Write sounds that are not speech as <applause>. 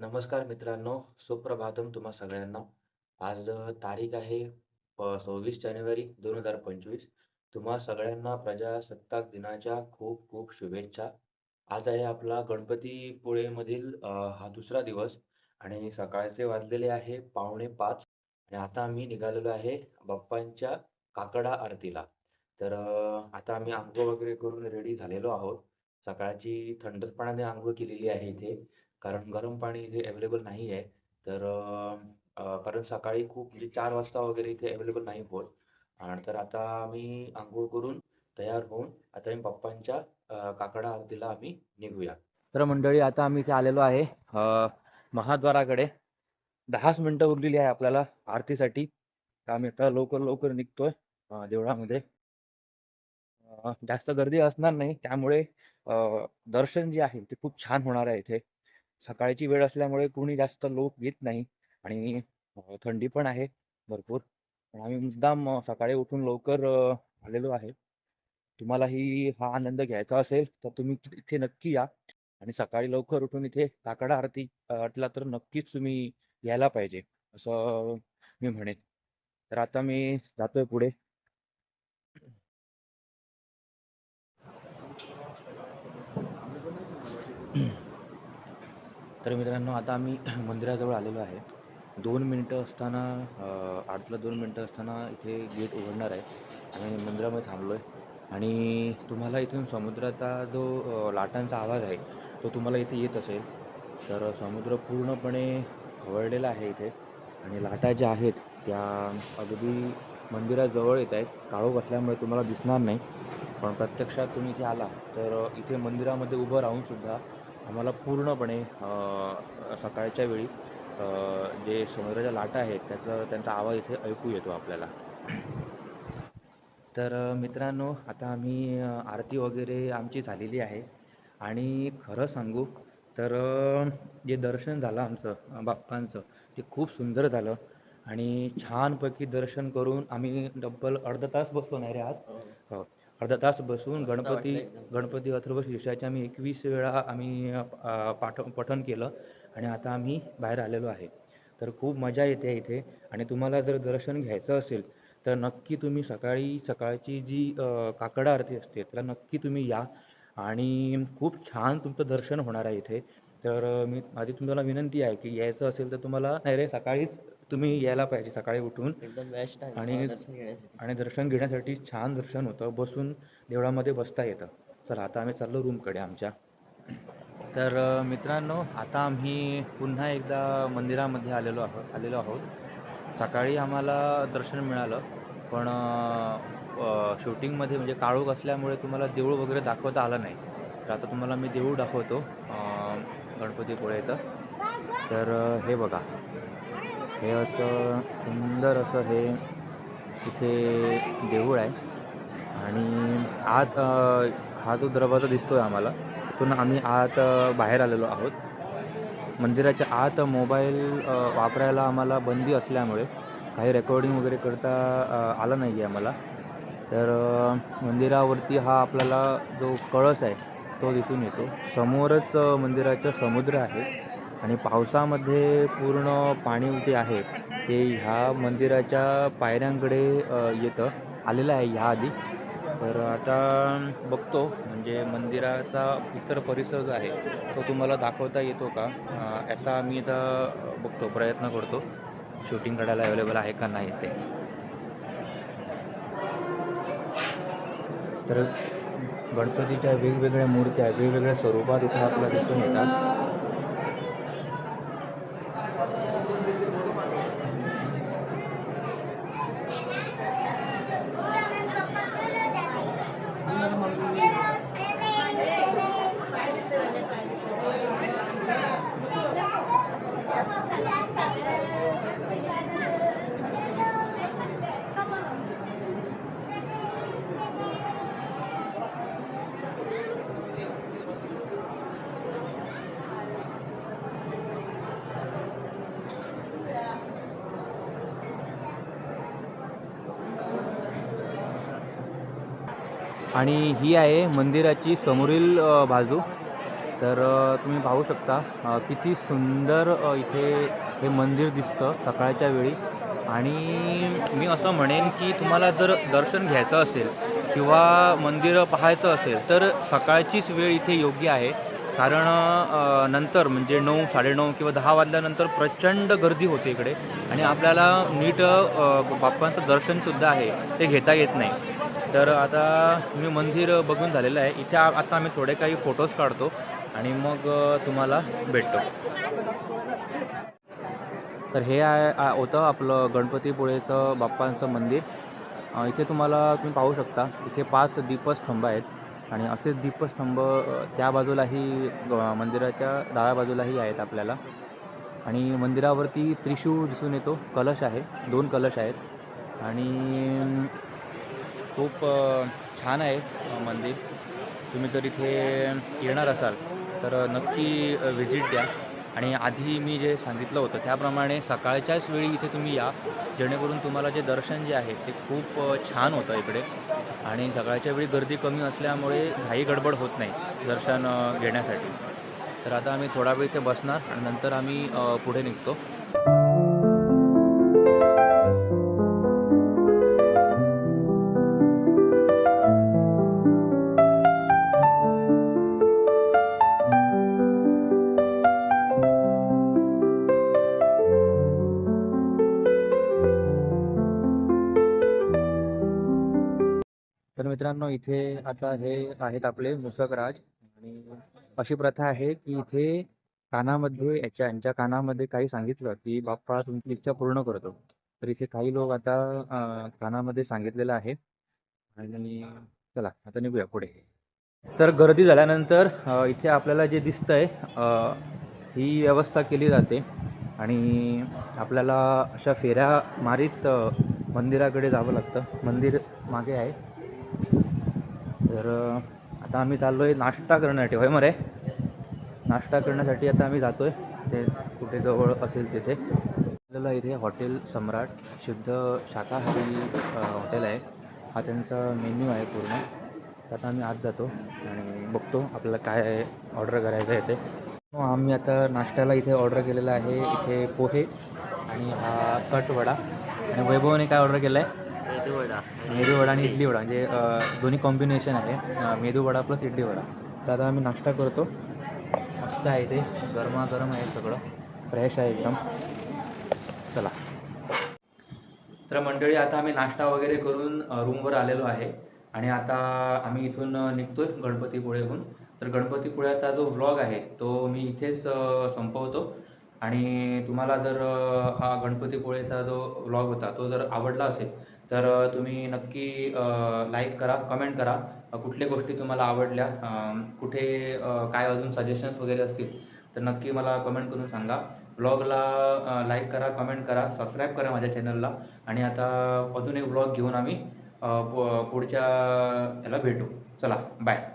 नमस्कार मित्रांनो, सुप्रभातम तुम्हा सगळ्यांना. आज तारीख आहे सव्वीस जानेवारी दोन हजार पंचवीस तुम्हा सगळ्यांना प्रजासत्ताक दिनाच्या खूप खूप शुभेच्छा. आज आहे आपला गणपतीपुळेमधील मधील हा दुसरा दिवस आणि सकाळचे वाजलेले आहे पावणे पाच आणि आता आम्ही निघालेलो आहे बाप्पांच्या काकडा आरतीला. तर आता आम्ही आंघोळ वगैरे करून रेडी झालेलो आहोत. सकाळची थंडपणाने आंघोळ अंघोळ केलेली आहे इथे. कारण गरम पाणी इथे अवेलेबल नाही आहे. तर कारण सकाळी खूप म्हणजे चार वाजता वगैरे इथे अवेलेबल नाही होत. आणि तर आता आम्ही आंघोळ करून तयार होऊन आता आम्ही पप्पांच्या काकडा आरतीला आम्ही निघूया. तर मंडळी आता आम्ही इथे आलेलो आहे महाद्वाराकडे. 10च मिनिटं उरलेली आहे आपल्याला आरतीसाठी. तर आम्ही आता लवकर, लवकर निघतोय देवळामध्ये. जास्त गर्दी असणार नाही त्यामुळे दर्शन जे आहे ते खूप छान होणार आहे इथे. सकाळची वेळ असल्यामुळे कोणी जास्त लोक येत नाही आणि थंडी पण आहे भरपूर. पण आम्ही मुद्दाम सकाळी उठून लवकर आलेलो आहे. तुम्हालाही हा आनंद घ्यायचा असेल तर तुम्ही इथे नक्की या आणि सकाळी लवकर उठून इथे काकडा आरती अ, तर नक्कीच तुम्ही यायला पाहिजे, असं मी म्हणेन. तर आता मी जातोय पुढे. तर मित्रांनो आता आम्ही <clears throat> मंदिराजवळ आलेलो आहे. दोन मिनटं असताना आठला दोन मिनटं असताना इथे गेट उघडणार आहे. आम्ही मंदिरामध्ये थांबलो आहे आणि तुम्हाला इथून समुद्राचा जो लाटांचा आवाज आहे, तो तुम्हाला इथे येत असेल. तर समुद्र पूर्णपणे खवळलेला आहे इथे आणि लाटा ज्या आहेत त्या अगदी मंदिराजवळ येत आहेत. काळोख असल्यामुळे तुम्हाला दिसणार नाही. पण प्रत्यक्षात तुम्ही इथे आला तर इथे मंदिरामध्ये उभं राहूनसुद्धा आम्हाला पूर्णपणे सकाळच्या वेळी जे समुद्राच्या लाटा आहेत त्याचा त्यांचा आवाज इथे ऐकू येतो आपल्याला. तर मित्रांनो आता आम्ही आरती वगैरे आमची झालेली आहे आणि खरं सांगू तर जे दर्शन झालं आमचं बाप्पांचं ते खूप सुंदर झालं आणि छानपैकी दर्शन करून आम्ही तब्बल अर्धा तास बसलो नाही रे आज? हो. अर्धा तास बसून गणपती गणपती अथर्वशीर्षाचे आम्ही 21 वेळा आम्ही पाठ पठण केलं आणि आता आम्ही बाहेर आलेलो आहे. तर खूप मजा येते इथे आणि तुम्हाला जर दर्शन घ्यायचं असेल तर नक्की तुम्ही सकाळी सकाळची जी काकड आरती असते त्याला नक्की तुम्ही या आणि खूप छान तुमचं दर्शन होणार आहे इथे. तर मी माझी तुम्हाला विनंती आहे की यायचं असेल तर तुम्हाला नाही रे सकाळीच तुम्ही यायला पाहिजे सकाळी उठून एकदम बेस्ट आहे आणि मला दर्शन घेण्यासाठी आणि दर्शन घेण्यासाठी छान दर्शन होतं. बसून देवळामध्ये बसता येतं. चला आता आम्ही चाललो रूमकडे आमच्या. तर मित्रांनो आता आम्ही पुन्हा एकदा मंदिरामध्ये आलेलो आहोत आलेलो आहोत. सकाळी आम्हाला दर्शन मिळालं पण शूटिंगमध्ये म्हणजे काळोख असल्यामुळे तुम्हाला देऊळ वगैरे दाखवता आलं नाही. तर आता तुम्हाला मी देऊळ दाखवतो गणपतीपुळेचं. तर हे बघा. हे असं सुंदर असं हे इथे देऊळ आहे आणि आत हा जो दरवाजा दिसतो आहे आम्हाला तिथून आम्ही आत बाहेर आलेलो आहोत. मंदिराच्या आत मोबाईल वापरायला आम्हाला बंदी असल्यामुळे काही रेकॉर्डिंग वगैरे करता आलं नाही आहे आम्हाला. तर मंदिरावरती हा आपल्याला जो कळस आहे तो दिसून येतो. समोरच मंदिराचं समुद्र आहे आणि पावसामध्ये पूर्ण पाणी जे आहे ते ह्या मंदिराच्या पायऱ्यांकडे येतं. आलेलं आहे ह्या आधी तर आता बघतो म्हणजे मंदिराचा इतर परिसर जो आहे तो तुम्हाला दाखवता येतो का? याचा मी आता बघतो प्रयत्न करतो. शूटिंग करायला अवेलेबल आहे का नाही ते. तर गणपतीच्या वेगवेगळ्या मूर्त्या वेगवेगळ्या स्वरूपात इथं आपल्याला दिसून येतात. आणि ही आहे मंदिराची समोरील बाजू. तर तुम्ही पाहू शकता किती सुंदर इथे हे मंदिर दिसतं सकाळच्या वेळी. आणि मी असं म्हणेन की तुम्हाला जर दर्शन घ्यायचं असेल किंवा मंदिरं पाहायचं असेल तर सकाळचीच वेळ इथे योग्य आहे. कारण नंतर म्हणजे नऊ साडेनऊ किंवा दहा वाजल्यानंतर प्रचंड गर्दी होते इकडे. आणि आपल्याला नीट बाप्पांचं दर्शनसुद्धा आहे ते घेता येत नाही. तर आता मी मंदिर बघून झालेलं आहे. इथे आता आम्ही थोडे काही फोटोज काढतो आणि मग तुम्हाला भेटतो. तर हे आहे होतं आपलं गणपतीपुळेचं बाप्पांचं मंदिर. इथे तुम्हाला तुम्ही पाहू शकता इथे पाच दीपस्तंभ आहेत. आणि असेच दीपस्तंभ त्या बाजूलाही ग- मंदिराच्या डाव्या बाजूलाही आहेत आपल्याला. आणि मंदिरावरती त्रिशूळ दिसून येतो. कलश आहे. दोन कलश आहेत. आणि खूप छान आहे मंदिर. तुम्ही जर इथे येणार असाल तर नक्की व्हिजिट द्या. आणि आधी मी जे सांगितलं होतं त्याप्रमाणे सकाळच्याच वेळी इथे तुम्ही या. जेणेकरून तुम्हाला जे दर्शन जे आहे ते खूप छान होतं इकडे. आणि सकाळच्या वेळी गर्दी कमी असल्यामुळे घाई गडबड होत नाही दर्शन घेण्यासाठी. तर आता आम्ही थोडा वेळ इथे बसणार आणि नंतर आम्ही पुढे निघतो. मित्रांनो इथे आता हे आहेत आपले मुसकराज आणि अशी प्रथा आहे की इथे कानामध्ये याच्या यांच्या कानामध्ये काही सांगितलं की बाप्पा तुमची इच्छा पूर्ण करतो. तर इथे काही लोक आता कानामध्ये सांगितलेलं आहे. आणि चला आता निघूया पुढे. तर गर्दी झाल्यानंतर इथे आपल्याला जे दिसतंय ही व्यवस्था केली जाते. आणि आपल्याला अशा फेऱ्या मारीत मंदिराकडे जावं लागतं. मंदिर मागे आहे. तर आता आम्ही चाललो आहे नाश्ता करण्यासाठी. होय मरे? नाश्ता करण्यासाठी आता आम्ही जातो आहे ते कुठे जवळ असेल तिथे. आपल्याला इथे हॉटेल सम्राट शुद्ध शाकाहारी हॉटेल आहे. हा त्यांचा मेन्यू आहे पूर्ण. आता आम्ही आत जातो आणि बघतो आपल्याला काय ऑर्डर करायचं आहे ते. आम्ही आता नाश्त्याला इथे ऑर्डर केलेला आहे इथे पोहे आणि हा कटवडा. आणि वैभवने काय ऑर्डर केलं आहे मेदू वडा. मेदू वडा आणि इडली वडा म्हणजे दोन्ही कॉम्बिनेशन आहे. मेदू वडा प्लस इडली वडा. तर आता आम्ही नाश्ता करतो. मस्त आहे ते. गरमागरम आहे सगळं. फ्रेश आहे एकदम. चला. तर मंडळी आता आम्ही नाश्ता वगैरे करून रूमवर आलेलो आहे. आणि आता आम्ही इथून निघतोय गणपतीपुळेहून तर गणपतीपुळ्याचा जो व्लॉग आहे तो मी इथेच संपवतो. आणि तुम्हाला जर हा गणपतीपुळेचा जो व्लॉग होता तो जर आवडला असेल तर तुम्ही नक्की लाईक करा कमेंट करा. कुठल्या गोष्टी तुम्हाला आवडल्या कुठे काय अजून सजेशन्स वगैरे असतील तर नक्की मला कमेंट करून सांगा. ब्लॉगला लाईक करा कमेंट करा सबस्क्राईब करा माझ्या चॅनलला आणि आता अजून एक ब्लॉग घेऊन आम्ही पु- पुढच्या याला भेटू. चला बाय